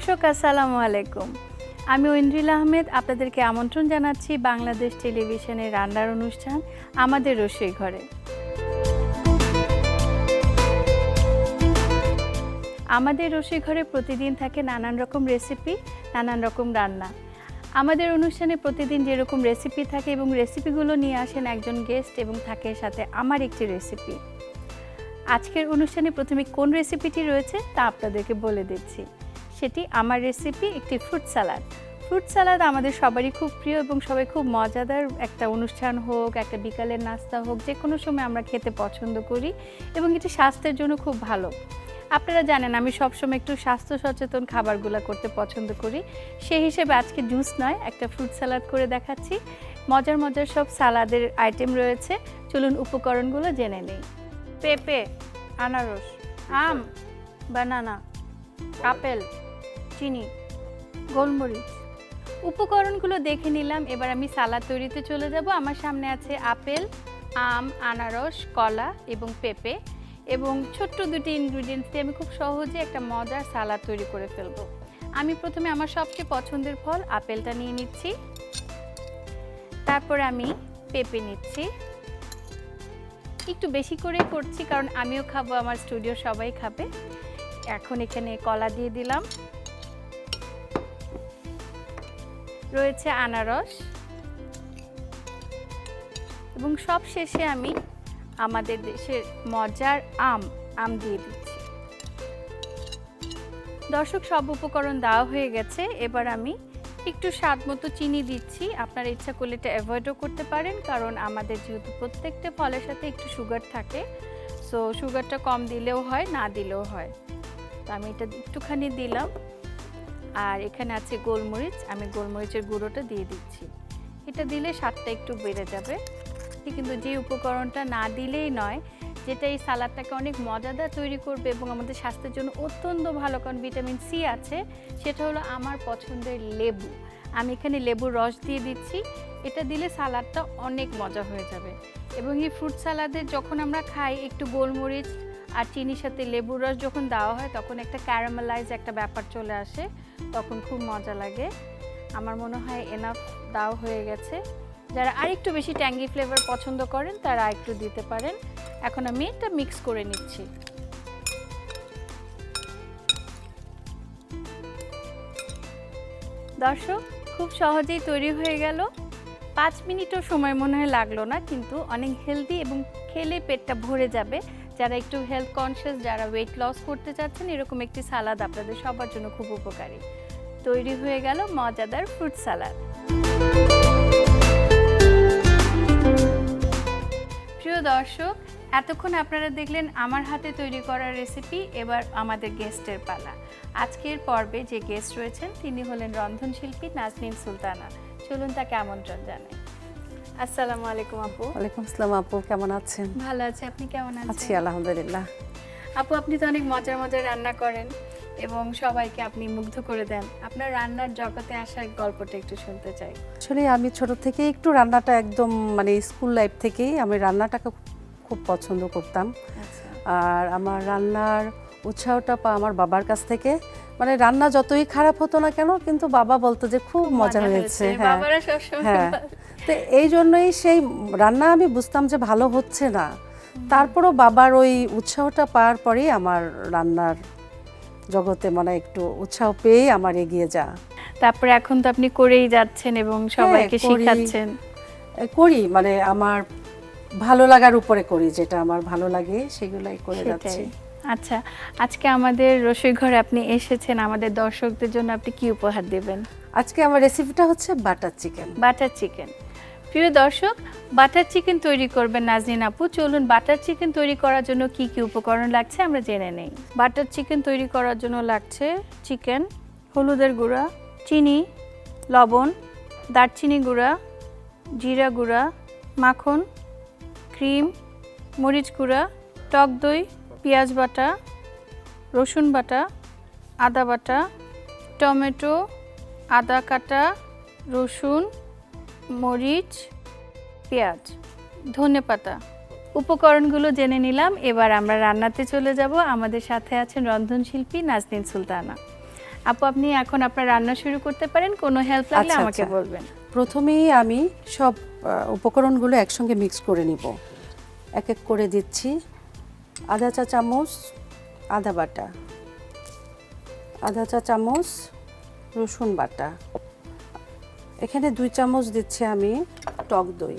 দর্শক, আসসালামু আলাইকুম। আমি ঐন্দ্রিল আহমেদ, আপনাদেরকে আমন্ত্রণ জানাচ্ছি বাংলাদেশ টেলিভিশনের রান্নার অনুষ্ঠান আমাদের রসই ঘরে। আমাদের রসই ঘরে প্রতিদিন থাকে নানান রকম রেসিপি, নানান রকম রান্না। আমাদের অনুষ্ঠানে প্রতিদিন যেরকম রেসিপি থাকে এবং রেসিপিগুলো নিয়ে আসেন একজন গেস্ট এবং থাকে সাথে আমার একটি রেসিপি। আজকের অনুষ্ঠানে প্রথমে কোন রেসিপিটি রয়েছে তা আপনাদেরকে বলে দিচ্ছি। সেটি আমার রেসিপি একটি ফ্রুট সালাদ ফ্রুট সালাদ আমাদের সবারই খুব প্রিয় এবং সবাই খুব মজাদার একটা অনুষ্ঠান হোক একটা বিকালের নাস্তা হোক যে কোনো সময় আমরা খেতে পছন্দ করি এবং এটি স্বাস্থ্যের জন্য খুব ভালো। আপনারা জানেন আমি সবসময় একটু স্বাস্থ্য সচেতন খাবারগুলো করতে পছন্দ করি। সেই হিসেবে আজকে জুস নয় একটা ফ্রুট স্যালাড করে দেখাচ্ছি। মজার মজার সব সালাদের আইটেম রয়েছে। চলুন উপকরণগুলো জেনে নেই। পেঁপে আনারস আম বানানা আপেল। চিনি গোলমরিচ। উপকরণগুলো দেখে নিলাম, এবার আমি সালাদ তৈরিতে চলে যাব। আমার সামনে আছে আপেল, আম, আনারস, কলা এবং পেঁপে এবং ছোট্ট দুটি ইনগ্রিডিয়েন্টস দিয়ে আমি খুব সহজে একটা মজার সালাদ তৈরি করে ফেলব। আমি প্রথমে আমার সবচেয়ে পছন্দের ফল আপেলটা নিয়ে নিচ্ছি। তারপর আমি পেঁপে নিচ্ছি। একটু বেশি করে করছি, কারণ আমিও খাব, আমার স্টুডিও সবাই খাবে। এখন এখানে কলা দিয়ে দিলাম। রয়েছে আনারস। এবং সব শেষে আমি আমাদের দেশের মজার আম আম দিয়ে দিচ্ছি। দর্শক, সব উপকরণ দেওয়া হয়ে গেছে। এবার আমি একটু স্বাদ মতো চিনি দিচ্ছি। আপনার ইচ্ছা করলে এটা অ্যাভয়েডও করতে পারেন, কারণ আমাদের যেহেতু প্রত্যেকটা ফলের সাথে একটু সুগার থাকে। সো সুগারটা কম দিলেও হয়, না দিলেও হয়। তো আমি এটা একটুখানি দিলাম। আর এখানে আছে গোলমরিচ, আমি গোলমরিচের গুঁড়োটা দিয়ে দিচ্ছি। এটা দিলে স্বাদটা একটু বেড়ে যাবে। কিন্তু যে উপকরণটা না দিলেই নয়, যেটা এই সালাদটাকে অনেক মজাদার তৈরি করবে এবং আমাদের স্বাস্থ্যের জন্য অত্যন্ত ভালো, কারণ ভিটামিন সি আছে, সেটা হলো আমার পছন্দের লেবু। আমি এখানে লেবুর রস দিয়ে দিচ্ছি, এটা দিলে সালাদটা অনেক মজা হয়ে যাবে। এবং এই ফ্রুট সালাদে যখন আমরা খাই, একটু গোলমরিচ আর চিনির সাথে লেবুর রস যখন দেওয়া হয়, তখন একটা ক্যারামেলাইজ একটা ব্যাপার চলে আসে, তখন খুব মজা লাগে। আমার মনে হয় এনাফ দাও হয়ে গেছে। যারা আরেকটু বেশি ট্যাঙ্গি ফ্লেভার পছন্দ করেন, তারা একটু দিতে পারেন। এখন আমি এটা মিক্স করে নিচ্ছি। দর্শক, খুব সহজেই তৈরি হয়ে গেল। পাঁচ মিনিটও সময় মনে হয় লাগল না, কিন্তু অনেক হেলদি এবং খেলে পেটটা ভরে যাবে। যারা একটু হেলথ কনসিয়াস যারা ওয়েট লস করতে চাচ্ছেন, এরকম একটি সালাদ আপনাদের সবার জন্য খুব উপকারী। তৈরি হয়ে গেল মজাদার ফ্রুট সালাদ প্রিয় দর্শক, এতক্ষণ আপনারা দেখলেন আমার হাতে তৈরি করা রেসিপি এবার আমাদের গেস্টের পালা। আজকের পর্বে যে গেস্ট রয়েছেন, তিনি হলেন রন্ধনশিল্পী নাজনীন সুলতানা। চলুন তাকে আমন্ত্রণ জানাই। আসসালামু আলাইকুম আপু। ওয়ালাইকুম আসসালাম আপু কেমন আছেন? ভালো আছে আপনি কেমন আছি আলহামদুলিল্লাহ। আপু আপনি তো অনেক মজার মজার রান্না করেন এবং সবাইকে আপনি মুগ্ধ করে দেন। আপনার রান্নার জগতে আসার গল্পটা একটু শুনতে চাই। আসলে আমি ছোট থেকে একটু রান্নাটা একদম মানে স্কুল লাইফ থেকেই আমি রান্নাটাকে খুব পছন্দ করতাম। আচ্ছা। আর আমার রান্নার উৎসাহটা পা আমার বাবার কাছ থেকে মানে রান্না যতই খারাপ হতো না কেন কিন্তু বাবা বলতো যে খুব মজা হয়েছে হ্যাঁ। হ্যাঁ। তো এই জন্যই সেই রান্না আমি বুঝতাম যে ভালো হচ্ছে না। তারপরও বাবার ওই উৎসাহটা পাওয়ার পরেই আমার রান্নার জগতে মানে একটু উৎসাহ পেয়েই আমার এগিয়ে যা। তারপরে এখন তো আপনি করেই যাচ্ছেন এবং সবাইকে হ্যাঁ, করি। শেখাচ্ছেন। করি মানে আমার ভালো লাগার উপরে করি যেটা আমার ভালো লাগে সেগুলাই করে যাচ্ছি। আচ্ছা আজকে আমাদের রসই ঘরে আপনি এসেছেন আমাদের দর্শকদের জন্য আপনি কি উপহার দেবেন? আজকে আমার রেসিপিটা হচ্ছে বাটার চিকেন বাটার চিকেন প্রিয় দর্শক বাটার চিকেন তৈরি করবেন নাজনীন আপু। চলুন বাটার চিকেন তৈরি করার জন্য কি কি উপকরণ লাগছে আমরা জেনে নেই। বাটার চিকেন তৈরি করার জন্য লাগছে চিকেন হলুদের গুঁড়া চিনি লবণ দারচিনি গুঁড়া জিরা গুঁড়া মাখন ক্রিম মরিচ গুঁড়া টক দই পেঁয়াজ বাটা রসুন বাটা আদা বাটা টমেটো আদা কাটা রসুন মরিচ পেঁয়াজ ধনে পাতা। উপকরণগুলো জেনে নিলাম এবার আমরা রান্নাতে চলে যাব। আমাদের সাথে আছেন রন্ধনশিল্পী নাজনীন সুলতানা। আপু আপনি এখন আপনার রান্না শুরু করতে পারেন কোনো হেল্প লাগলে আচ্ছা, আমাকে আচ্ছা। বলবেন। প্রথমেই আমি সব উপকরণগুলো একসঙ্গে মিক্স করে নিব। এক এক করে দিচ্ছি। আধা চা চামচ আদা বাটা, আধা চা চামচ রসুন বাটা। এখানে দুই চামচ দিচ্ছি আমি টক দই।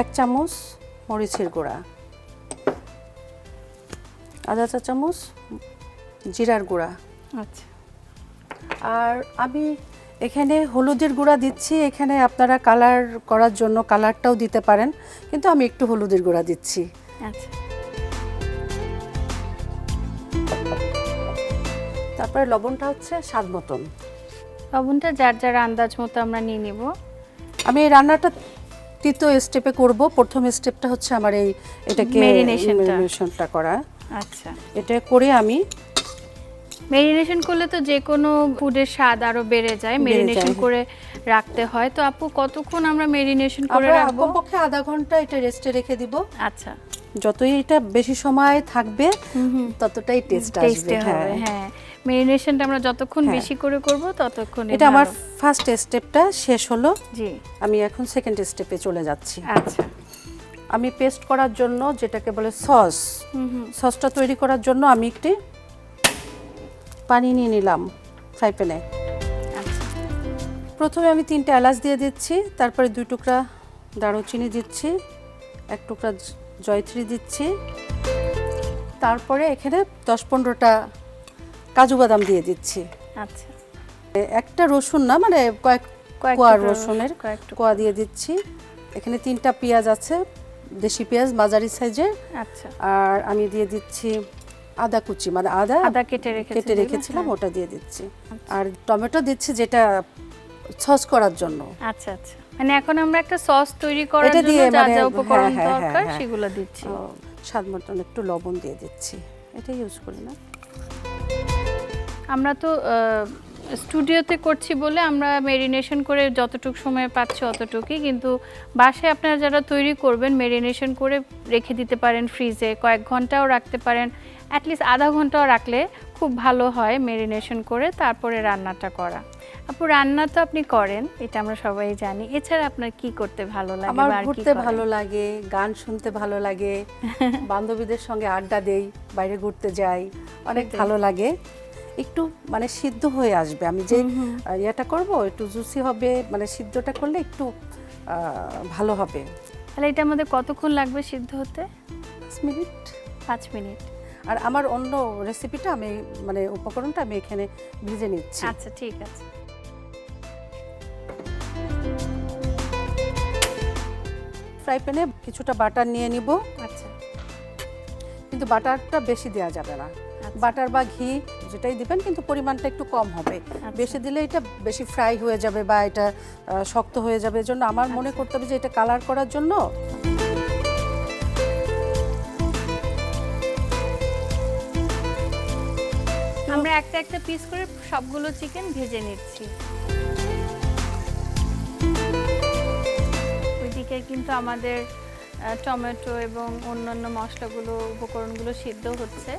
এক চামচ মরিচের গুঁড়া, আধা চা চামচ জিরার গুঁড়া। আচ্ছা। আর আমি এখানে হলুদের গুঁড়া দিচ্ছি এখানে আপনারা কালার করার জন্য কালারটাও দিতে পারেন কিন্তু আমি একটু হলুদের গুঁড়া দিচ্ছি। আচ্ছা। তারপরে লবণটা হচ্ছে স্বাদ মতন। লবণটা যার যার আন্দাজ মতো আমরা নিয়ে নেব। আমি এই রান্নাটা তৃতীয় স্টেপে করব। প্রথম স্টেপটা হচ্ছে আমার এই এটাকে। ম্যারিনেশনটা করা। আচ্ছা। এটা করে আমি মেরিনেশন করলে তো যে কোনো ফুডের স্বাদ আরও বেড়ে যায় মেরিনেশন করে রাখতে হয়। তো আপু কতক্ষণ আমরা মেরিনেশন করে রাখব? কমপক্ষে আধা ঘণ্টা এটা রেস্টে রেখে দিব। আচ্ছা। যতই এটা বেশি সময় থাকবে ততটাই টেস্ট আসবে হ্যাঁ। মেরিনেশনটা আমরা যতক্ষণ হ্যাঁ। বেশি করে করব ততক্ষণ এটা আমার ফার্স্ট স্টেপটা শেষ হলো। জি। আমি এখন সেকেন্ড স্টেপে চলে যাচ্ছি। আচ্ছা। আমি পেস্ট করার জন্য যেটাকে বলে সস সসটা তৈরি করার জন্য আমি একটি পানি নিয়ে নিলাম ফ্রাই প্যানে। প্রথমে আমি তিনটে এলাচ দিয়ে দিচ্ছি তারপরে দুই টুকরা দারুচিনি দিচ্ছি এক টুকরা জয়ত্রী দিচ্ছি। তারপরে এখানে দশ পনেরোটা কাজু বাদাম দিয়ে দিচ্ছি। আচ্ছা। একটা রসুন না মানে কয়েক কোয়া রসুনের। কোয়া দিয়ে দিচ্ছি। এখানে তিনটা পেঁয়াজ আছে দেশি পেঁয়াজ মাঝারি সাইজের। আচ্ছা। আর আমি দিয়ে দিচ্ছি আদা কুচি মানে আদা আদা কেটে রেখেছি কেটে রেখেছিলাম হ্যাঁ। ওটা দিয়ে দিচ্ছি। আর টমেটো দিচ্ছি যেটা সস করার জন্য। আচ্ছা আচ্ছা। মানে এখন আমরা একটা সস তৈরি করার জন্য যা মানে- যা উপকরণ হ্যাঁ, হ্যাঁ, দরকার হ্যাঁ। সেগুলো দিচ্ছি। স্বাদ মতন একটু লবণ দিয়ে দিচ্ছি। এটা ইউজ করি না। আমরা তো স্টুডিওতে করছি বলে আমরা মেরিনেশন করে যতটুকু সময় পাচ্ছি অতটুকুই কিন্তু বাসায় আপনারা যারা তৈরি করবেন মেরিনেশন করে রেখে দিতে পারেন ফ্রিজে কয়েক ঘন্টাও রাখতে পারেন অ্যাটলিস্ট আধা ঘন্টাও রাখলে খুব ভালো হয় মেরিনেশন করে তারপরে রান্নাটা করা। আপু রান্না তো আপনি করেন এটা আমরা সবাই জানি। এছাড়া আপনার কি করতে ভালো লাগে আমার ঘুরতে ভালো লাগে গান শুনতে ভালো লাগে বান্ধবীদের সঙ্গে আড্ডা দেই বাইরে ঘুরতে যাই অনেক ভালো লাগে। একটু মানে সিদ্ধ হয়ে আসবে। আমি যে ইয়েটা করব একটু জুসি হবে মানে সিদ্ধটা করলে একটু ভালো হবে। তাহলে এটা আমাদের কতক্ষণ লাগবে সিদ্ধ হতে? পাঁচ মিনিট। পাঁচ মিনিট। আর আমার অন্য রেসিপিটা আমি মানে উপকরণটা আমি এখানে ভিজে নিচ্ছি। আচ্ছা ঠিক আছে। ফ্রাই প্যানে কিছুটা বাটার নিয়ে নিব। আচ্ছা। কিন্তু বাটারটা বেশি দেওয়া যাবে না। আচ্ছা। বাটার বা ঘি যেটাই দিবেন কিন্তু পরিমাণটা একটু কম হবে। বেশি দিলে এটা বেশি ফ্রাই হয়ে যাবে বা এটা শক্ত হয়ে যাবে। এজন্য আমার মনে আচ্ছা। করতে হবে যে এটা কালার করার জন্য আমরা একটা একটা পিস করে সবগুলো চিকেন ভেজে নিচ্ছি। ওইদিকে কিন্তু আমাদের টমেটো এবং অন্যান্য মশলাগুলো উপকরণগুলো সিদ্ধ হচ্ছে।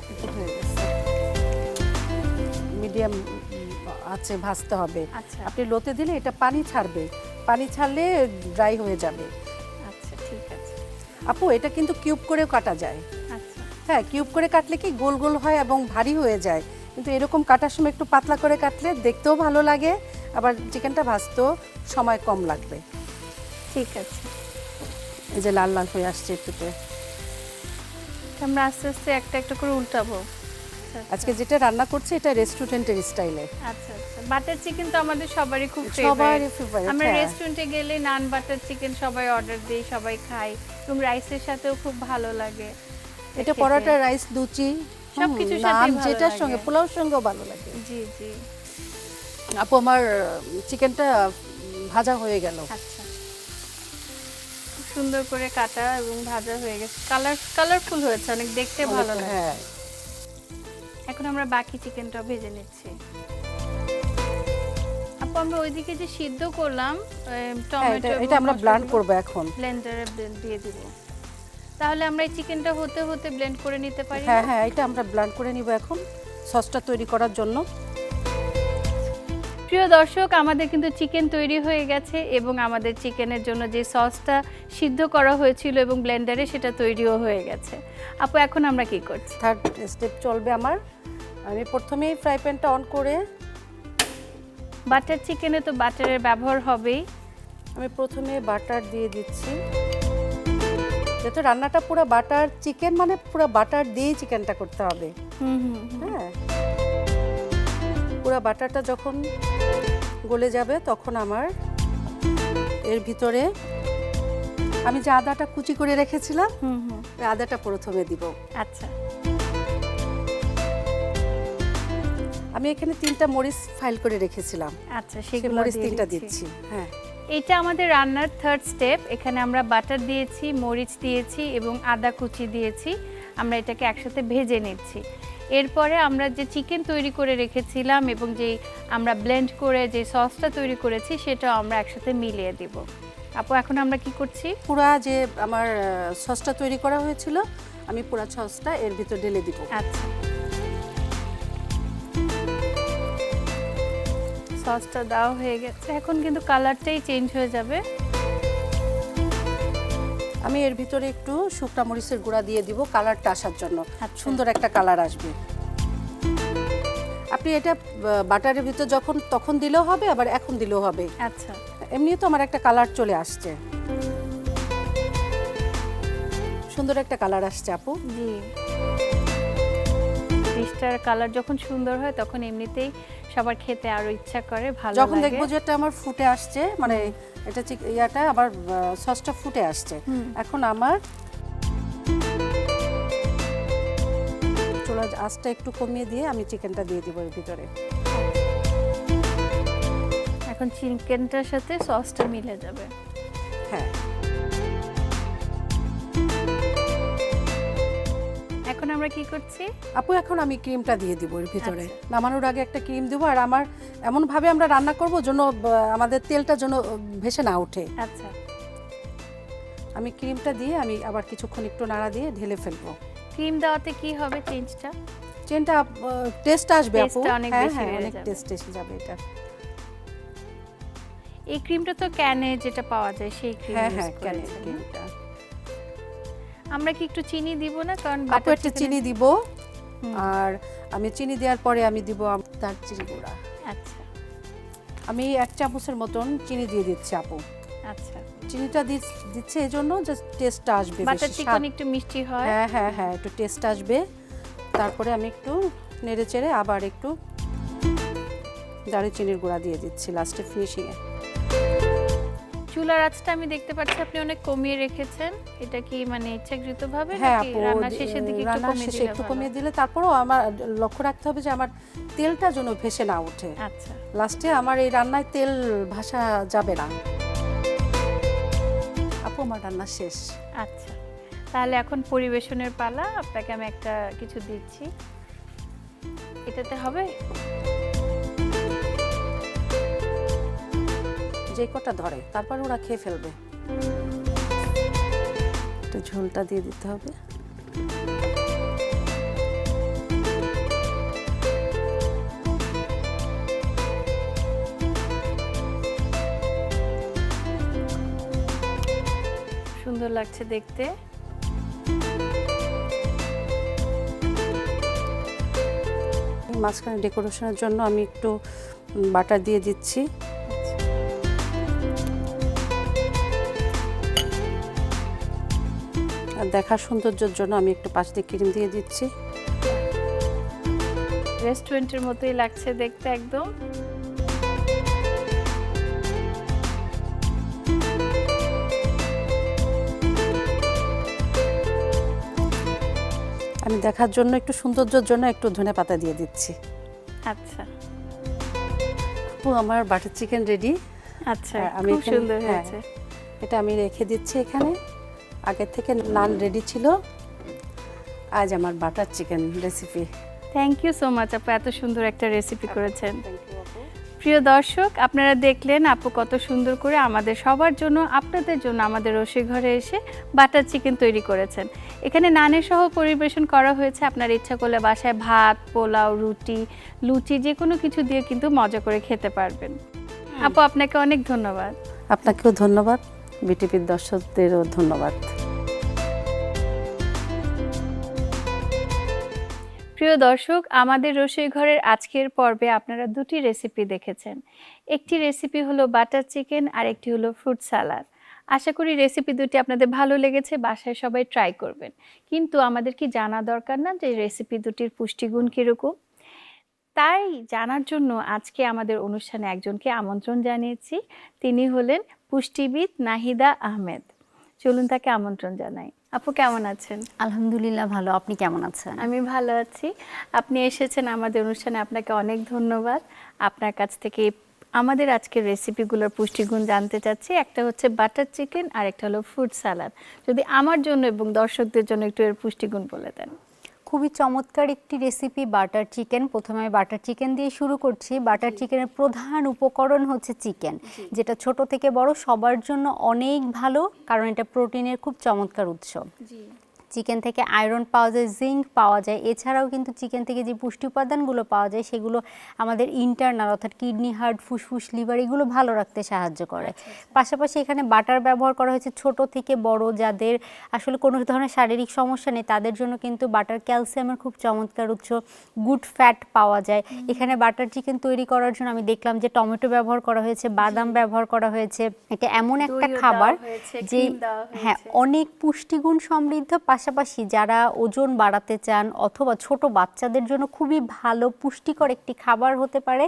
মিডিয়াম আছে ভাজতে হবে। আচ্ছা। আপনি লোতে দিলে এটা পানি ছাড়বে। পানি ছাড়লে ড্রাই হয়ে যাবে। আচ্ছা ঠিক আছে। আপু এটা কিন্তু কিউব করেও কাটা যায়। আচ্ছা। হ্যাঁ কিউব করে কাটলে কি গোল গোল হয় এবং ভারী হয়ে যায়? কিন্তু এরকম কাটার সময় একটু পাতলা করে কাটলে দেখতেও ভালো লাগে। আবার চিকেনটা ভাজতেও সময় কম লাগবে। ঠিক আছে। এই যে লাল লাল হয়ে আসছে একটুতে। আমরা আস্তে আস্তে একটা একটা করে উল্টাবো। আজকে যেটা রান্না করছি এটা রেস্টুরেন্টের স্টাইলে আচ্ছা আচ্ছা। বাটার চিকেন তো আমাদের সবারই খুব সবারই ফেভারিট আমরা হ্যাঁ। রেস্টুরেন্টে গেলে নান বাটার চিকেন সবাই অর্ডার দিই সবাই খাই। এবং রাইসের সাথেও খুব ভালো লাগে। এটা পরোটা রাইস লুচি সবকিছুর ভালো যেটার সঙ্গে পোলাওর সঙ্গেও ভালো লাগে। জি জি। আপু আমার চিকেনটা ভাজা হয়ে গেল। আচ্ছা। খুব সুন্দর করে কাটা এবং ভাজা হয়ে গেছে। কালার কালারফুল হয়েছে অনেক দেখতে ভালো লাগে। হ্যাঁ। এখন আমরা বাকি চিকেনটা ভেজে নিচ্ছি। আপু আমরা ওইদিকে যে সিদ্ধ করলাম হ্যাঁ, টমেটো এটা এটা আমরা ব্লেন্ড করব এখন। ব্লেন্ডারে ব্লেন্ড দিয়ে দিব। তাহলে আমরা এই চিকেনটা হতে হতে ব্লেন্ড করে নিতে পারি হ্যাঁ হ্যাঁ এটা আমরা ব্লেন্ড করে নিব এখন সসটা তৈরি করার জন্য। প্রিয় দর্শক আমাদের কিন্তু চিকেন তৈরি হয়ে গেছে এবং আমাদের চিকেনের জন্য যে সসটা সিদ্ধ করা হয়েছিল এবং ব্লেন্ডারে সেটা তৈরিও হয়ে গেছে। আপু এখন আমরা কি করছি? থার্ড স্টেপ চলবে আমার। আমি প্রথমেই ফ্রাই প্যানটা অন করে বাটার চিকেনে তো বাটারের ব্যবহার হবেই। আমি প্রথমে বাটার দিয়ে দিচ্ছি। যেহেতু রান্নাটা পুরো বাটার চিকেন মানে পুরো বাটার দিয়েই চিকেনটা করতে হবে। হুম হুম হুম। হ্যাঁ। পুরো বাটারটা যখন গলে যাবে তখন আমার এর ভিতরে আমি যে আদাটা কুচি করে রেখেছিলাম হুম হুম। আদাটা প্রথমে দিব। আচ্ছা। আমি এখানে তিনটা মরিচ ফাইল করে রেখেছিলাম। আচ্ছা সেই মরিচ তিনটা। দিচ্ছি। হ্যাঁ। এটা আমাদের রান্নার থার্ড স্টেপ এখানে আমরা বাটার দিয়েছি মরিচ দিয়েছি এবং আদা কুচি দিয়েছি। আমরা এটাকে একসাথে ভেজে নিচ্ছি। এরপরে আমরা যে চিকেন তৈরি করে রেখেছিলাম এবং যে আমরা ব্লেন্ড করে যে সসটা তৈরি করেছি সেটা আমরা একসাথে মিলিয়ে দিব। আপু এখন আমরা কি করছি? পুরা যে আমার সসটা তৈরি করা হয়েছিল আমি পুরা সসটা এর ভিতর ঢেলে দিব। আচ্ছা। সসটা দেওয়া হয়ে গেছে। এখন কিন্তু কালারটাই চেঞ্জ হয়ে যাবে। আমি এর ভিতরে একটু শুকনা মরিচের গুঁড়া দিয়ে দিব কালারটা আসার জন্য। আচ্ছা। সুন্দর একটা কালার আসবে। আপনি এটা বাটারের ভিতর যখন তখন দিলেও হবে আবার এখন দিলেও হবে। আচ্ছা। এমনি তো আমার একটা কালার চলে আসছে। সুন্দর একটা কালার আসছে আপু। জি। ফিশটার কালার যখন সুন্দর হয় তখন এমনিতেই সবার খেতে আরও ইচ্ছা করে ভালো যখন দেখব যে এটা আমার ফুটে আসছে মানে এটা চিক- ইয়াটা আবার সসটা ফুটে আসছে। এখন আমার চুলার আঁচটা একটু কমিয়ে দিয়ে আমি চিকেনটা দিয়ে দিব এর ভিতরে। এখন চিকেনটার সাথে সসটা মিলে যাবে। হ্যাঁ। এখন আমরা কি করছি? আপু এখন আমি ক্রিমটা দিয়ে দিব এর ভিতরে। আচ্ছা। নামানোর আগে একটা ক্রিম দেবো আর আমার এমন ভাবে আমরা রান্না করব যেন আমাদের তেলটা যেন ভেসে না ওঠে। আচ্ছা। আমি ক্রিমটা দিয়ে আমি আবার কিছুক্ষণ একটু নাড়া দিয়ে ঢেলে ফেলব। ক্রিম দেওয়াতে কি হবে চেঞ্জটা? চেনটা টেস্ট আসবে আপু। অনেক হ্যাঁ বেশি হ্যাঁ অনেক টেস্ট এসে যাবে এটা। এই ক্রিমটা তো ক্যানে যেটা পাওয়া যায় সেই ক্রিম হ্যাঁ হ্যাঁ কেন ক্রিমটা। আমরা কি একটু চিনি দিব না? কারণ আপু একটা চিনি দিব। আর আমি চিনি দেওয়ার পরে আমি দিব দারচিনি গুঁড়া। আচ্ছা। আমি এক চামচের মতন চিনি দিয়ে দিচ্ছি আপু। আচ্ছা। চিনিটা দিচ্ছে এই জন্য জাস্ট টেস্টটা আসবে বাটার চিকেন একটু মিষ্টি হয়। হ্যাঁ হ্যাঁ হ্যাঁ একটু টেস্ট আসবে। তারপরে আমি একটু নেড়ে চেড়ে আবার একটু দারুচিনির গুঁড়া দিয়ে দিচ্ছি লাস্টে ফিনিশিংয়ে চুলার আঁচটা আমি দেখতে পাচ্ছি আপনি অনেক কমিয়ে রেখেছেন। এটা কি মানে ইচ্ছাকৃতভাবে হ্যাঁ রান্নার শেষের দিকে একটু কমিয়ে শেষে দিলে একটু কমিয়ে দিলে তারপরও আমার লক্ষ্য রাখতে হবে যে আমার তেলটা যেন ভেসে না ওঠে। আচ্ছা। লাস্টে আমার এই রান্নায় তেল ভাসা যাবে না। আপু আমার রান্না শেষ। আচ্ছা। তাহলে এখন পরিবেশনের পালা আপনাকে আমি একটা কিছু দিচ্ছি। এটাতে হবে? যে কটা ধরে তারপর ওরা খেয়ে ফেলবে। একটু ঝোলটা দিয়ে দিতে হবে। সুন্দর লাগছে দেখতে। মাঝখানে ডেকোরেশনের জন্য আমি একটু বাটার দিয়ে দিচ্ছি। দেখার সৌন্দর্যের জন্য আমি একটু পাশ দিয়ে ক্রিম দিয়ে দিচ্ছি। রেস্টুরেন্টের মতোই লাগছে দেখতে একদম। আমি দেখার জন্য একটু সৌন্দর্যের জন্য একটু ধনে পাতা দিয়ে দিচ্ছি। আচ্ছা। আপু আমার বাটার চিকেন রেডি। আচ্ছা আমি খুব সুন্দর হ্যাঁ। হয়েছে। এটা আমি রেখে দিচ্ছি এখানে। আগের থেকে নান রেডি ছিল। আজ আমার butter chicken recipe thank you so much আপু এত সুন্দর একটা রেসিপি করেছেন। প্রিয় দর্শক আপনারা দেখলেন আপু কত সুন্দর করে আমাদের সবার জন্য আপনাদের জন্য আমাদের রসই ঘরে এসে বাটার চিকেন তৈরি করেছেন। এখানে নানের সহ পরিবেশন করা হয়েছে। আপনার ইচ্ছা করলে বাসায় ভাত পোলাও রুটি লুচি যে কোনো কিছু দিয়ে কিন্তু মজা করে খেতে পারবেন। আপু আপনাকে অনেক ধন্যবাদ। আপনাকেও ধন্যবাদ। বিটিপির দর্শকদেরও ধন্যবাদ। প্রিয় দর্শক, আমাদের রসই ঘরের আজকের পর্বে আপনারা দুটি রেসিপি দেখেছেন। একটি রেসিপি হলো বাটার চিকেন আর একটি হলো ফ্রুট সালাদ আশা করি রেসিপি দুটি আপনাদের ভালো লেগেছে, বাসায় সবাই ট্রাই করবেন। কিন্তু আমাদের কি জানা দরকার না যে রেসিপি দুটির পুষ্টিগুণ কীরকম? তাই জানার জন্য আজকে আমাদের অনুষ্ঠানে একজনকে আমন্ত্রণ জানিয়েছি। তিনি হলেন পুষ্টিবিদ নাহিদা আহমেদ। চলুন তাকে আমন্ত্রণ জানাই। আপু কেমন আছেন? আলহামদুলিল্লাহ ভালো। আপনি কেমন আছেন? আমি ভালো আছি। আপনি এসেছেন আমাদের অনুষ্ঠানে আপনাকে অনেক ধন্যবাদ। আপনার কাছ থেকে আমাদের আজকের রেসিপিগুলোর পুষ্টিগুণ জানতে চাচ্ছি। একটা হচ্ছে বাটার চিকেন আর একটা হলো ফ্রুট সালাদ যদি আমার জন্য এবং দর্শকদের জন্য একটু এর পুষ্টিগুণ বলে দেন। খুবই চমৎকার একটি রেসিপি বাটার চিকেন প্রথমে আমি বাটার চিকেন দিয়ে শুরু করছি। বাটার চিকেনের প্রধান উপকরণ হচ্ছে চিকেন যেটা ছোট থেকে বড় সবার জন্য অনেক ভালো কারণ এটা প্রোটিনের খুব চমৎকার উৎস। চিকেন থেকে আয়রন পাওয়া যায় জিঙ্ক পাওয়া যায় এছাড়াও কিন্তু চিকেন থেকে যে পুষ্টি উপাদানগুলো পাওয়া যায় সেগুলো আমাদের ইন্টারনাল অর্থাৎ কিডনি হার্ট ফুসফুস লিভার এগুলো ভালো রাখতে সাহায্য করে। পাশাপাশি এখানে বাটার ব্যবহার করা হয়েছে ছোট থেকে বড় যাদের আসলে কোনো ধরনের শারীরিক সমস্যা নেই তাদের জন্য কিন্তু বাটার ক্যালসিয়ামের খুব চমৎকার উৎস গুড ফ্যাট পাওয়া যায়। এখানে বাটার চিকেন তৈরি করার জন্য আমি দেখলাম যে টমেটো ব্যবহার করা হয়েছে বাদাম ব্যবহার করা হয়েছে। এটা এমন একটা খাবার যে হ্যাঁ অনেক পুষ্টিগুণ সমৃদ্ধ পাশাপাশি যারা ওজন বাড়াতে চান অথবা ছোট বাচ্চাদের জন্য খুবই ভালো পুষ্টিকর একটি খাবার হতে পারে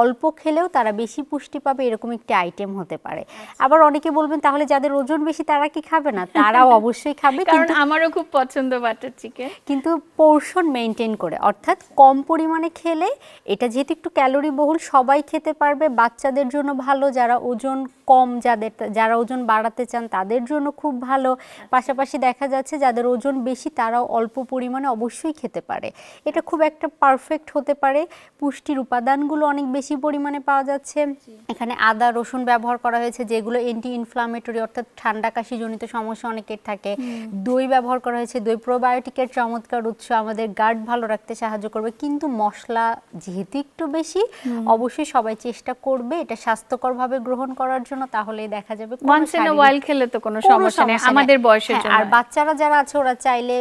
অল্প খেলেও তারা বেশি পুষ্টি পাবে এরকম একটি আইটেম হতে পারে। আচ্ছা। আবার অনেকে বলবেন তাহলে যাদের ওজন বেশি তারা কি খাবে না? তারাও অবশ্যই খাবে কারণ আমারও খুব পছন্দ বাটার চিকেন। কিন্তু পোর্শন মেনটেন করে অর্থাৎ কম পরিমাণে খেলে এটা যেহেতু একটু ক্যালোরি বহুল সবাই খেতে পারবে বাচ্চাদের জন্য ভালো যারা ওজন কম যাদের যারা ওজন বাড়াতে চান তাদের জন্য খুব ভালো। পাশাপাশি দেখা যাচ্ছে যাদের ওজন বেশি তারাও অল্প পরিমাণে অবশ্যই খেতে পারে। এটা খুব একটা পারফেক্ট হতে পারে। পুষ্টির উপাদানগুলো অনেক বেশি পরিমাণে পাওয়া যাচ্ছে। এখানে আদা রসুন ব্যবহার করা হয়েছে যেগুলো এন্টি ইনফ্লামেটরি অর্থাৎ ঠান্ডা কাশিজনিত সমস্যা অনেকের থাকে। দই ব্যবহার করা হয়েছে। দই প্রোবায়োটিকের চমৎকার উৎস। আমাদের গার্ড ভালো রাখতে সাহায্য করবে। কিন্তু মশলা যেহেতু একটু বেশি অবশ্যই সবাই চেষ্টা করবে এটা স্বাস্থ্যকরভাবে গ্রহণ করার জন্য। তাহলে দেখা যাবে ওয়ান্স ইন শারীরিক- ওয়াইল খেলে তো কোনো সমস্যা নেই। আমাদের বয়সের হ্যাঁ, জন্য। আর বাচ্চারা যারা আছে ওরা চাইলে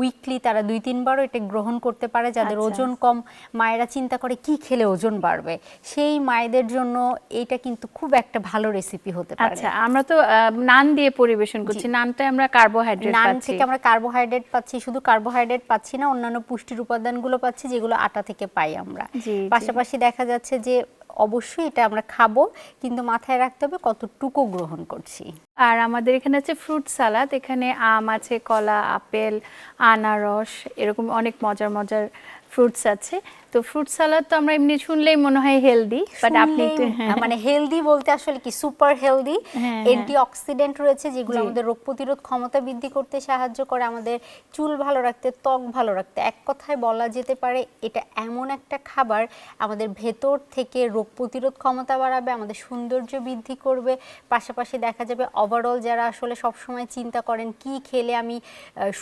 উইকলি তারা দুই তিনবারও এটা গ্রহণ করতে পারে যাদের আচ্ছা। ওজন কম। মায়েরা চিন্তা করে কি খেলে ওজন বাড়বে? সেই মায়েদের জন্য এটা কিন্তু খুব একটা ভালো রেসিপি হতে পারে। আচ্ছা আমরা তো নান দিয়ে পরিবেশন করছি। নানটা আমরা কার্বোহাইড্রেট নান থেকে আমরা কার্বোহাইড্রেট পাচ্ছি শুধু কার্বোহাইড্রেট পাচ্ছি না অন্যান্য পুষ্টির উপাদানগুলো পাচ্ছি যেগুলো আটা থেকে পাই আমরা। পাশাপাশি দেখা যাচ্ছে যে অবশ্যই এটা আমরা খাব, কিন্তু মাথায় রাখতে হবে কতটুকু গ্রহণ করছি। আর আমাদের এখানে আছে ফ্রুট সালাদ এখানে আম আছে, কলা, আপেল, আনারস, এরকম অনেক মজার মজার ফ্রুটস আছে। তো ফ্রুট সালাদ তো আমরা এমনি শুনলেই মনে হয় হেলদি বাট আপনি হ্যাঁ, মানে হেলদি বলতে আসলে কি সুপার হেলদি অ্যান্টি অক্সিডেন্ট রয়েছে যেগুলো আমাদের রোগ প্রতিরোধ ক্ষমতা বৃদ্ধি করতে সাহায্য করে আমাদের চুল ভালো রাখতে ত্বক ভালো রাখতে। এক কথায় বলা যেতে পারে এটা এমন একটা খাবার আমাদের ভেতর থেকে রোগ প্রতিরোধ ক্ষমতা বাড়াবে আমাদের সৌন্দর্য বৃদ্ধি করবে পাশাপাশি দেখা যাবে ওভারঅল যারা আসলে সবসময় চিন্তা করেন কি খেলে আমি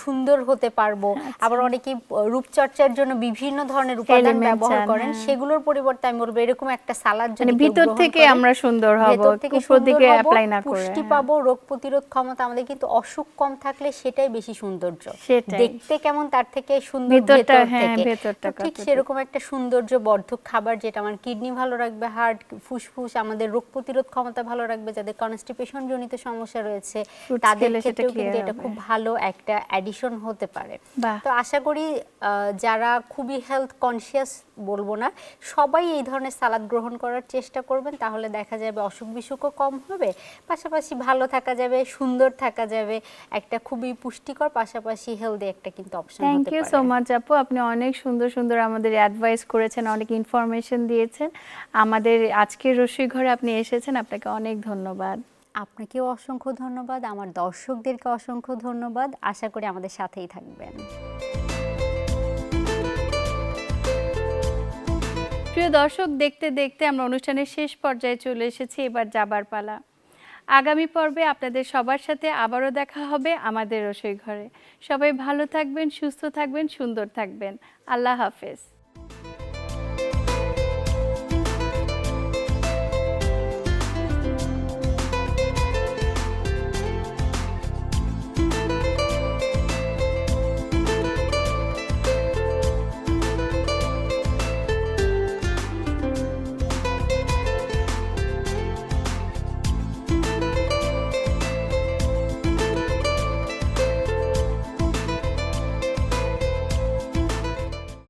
সুন্দর হতে পারব। আচ্ছা। আবার অনেকে রূপচর্চার জন্য বিভিন্ন ধরনের উপাদান ব্যবহার করেন হ্যাঁ। সেগুলোর পরিবর্তে আমি বলব এরকম একটা সালাদ যদি মানে ভিতর থেকে আমরা সুন্দর হব উপর দিকে অ্যাপ্লাই না করে পুষ্টি হ্যাঁ। পাবো রোগ প্রতিরোধ ক্ষমতা আমাদের কিন্তু অসুখ কম থাকলে সেটাই বেশি সৌন্দর্য। দেখতে কেমন তার থেকে সুন্দর ভেতরটা, হ্যাঁ, ভেতরটা ঠিক সেরকম একটা সৌন্দর্য বর্ধক খাবার যেটা আমার কিডনি ভালো রাখবে হার্ট ফুসফুস আমাদের রোগ প্রতিরোধ ক্ষমতা ভালো রাখবে যাদের কনস্টিপেশন জনিত সমস্যা রয়েছে তাদের ক্ষেত্রেও কিন্তু এটা খুব ভালো একটা অ্যাডিশন হতে পারে। তো আশা করি যারা খুবই হেলথ কনসিয়াস বলব না। সবাই এই ধরনের সালাদ গ্রহণ করার চেষ্টা করবেন তাহলে দেখা যাবে অসুখ বিসুখও কম হবে পাশাপাশি ভালো থাকা যাবে সুন্দর থাকা যাবে একটা খুবই পুষ্টিকর পাশাপাশি হেলদি একটা কিন্তু option thank you so much আপু। আপনি অনেক সুন্দর সুন্দর আমাদের অ্যাডভাইস করেছেন অনেক ইনফরমেশন দিয়েছেন। আমাদের আজকের রসই ঘরে আপনি এসেছেন আপনাকে অনেক ধন্যবাদ। আপনাকেও অসংখ্য ধন্যবাদ আমার দর্শকদেরকে অসংখ্য ধন্যবাদ আশা করি আমাদের সাথেই থাকবেন। প্রিয় দর্শক, দেখতে দেখতে আমরা অনুষ্ঠানের শেষ পর্যায়ে চলে এসেছি। এবার যাবার পালা। আগামী পর্বে আপনাদের সবার সাথে আবারও দেখা হবে আমাদের রসোই ঘরে সবাই ভালো থাকবেন, সুস্থ থাকবেন, সুন্দর থাকবেন। আল্লাহ হাফেজ।